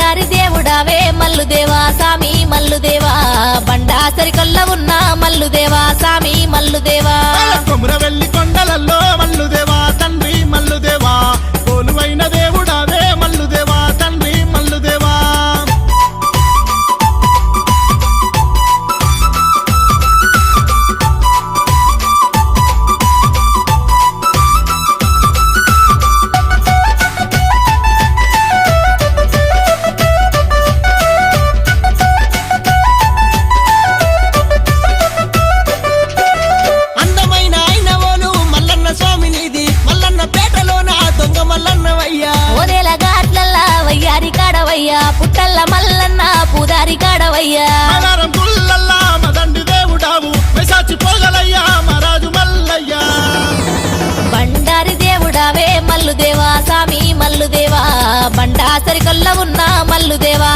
బండారి దేవుడావే మల్లుదేవా సామి మల్లుదేవా. బండాసరి కళ్ళ ఉన్న మల్లుదేవా సామి మల్లుదేవా. పుట్టల్ల మల్లన్న పూదారి కాడవయ్యా. ఆధారం గుల్లల్లా మదండి దేవుడావు. వైశాచి పోగలయ్యా మహారాజు మల్లయ్యా. బండారి దేవుడావే మల్లుదేవా సామి మల్లుదేవా. బండాసరి కొల్ల ఉన్న మల్లుదేవా.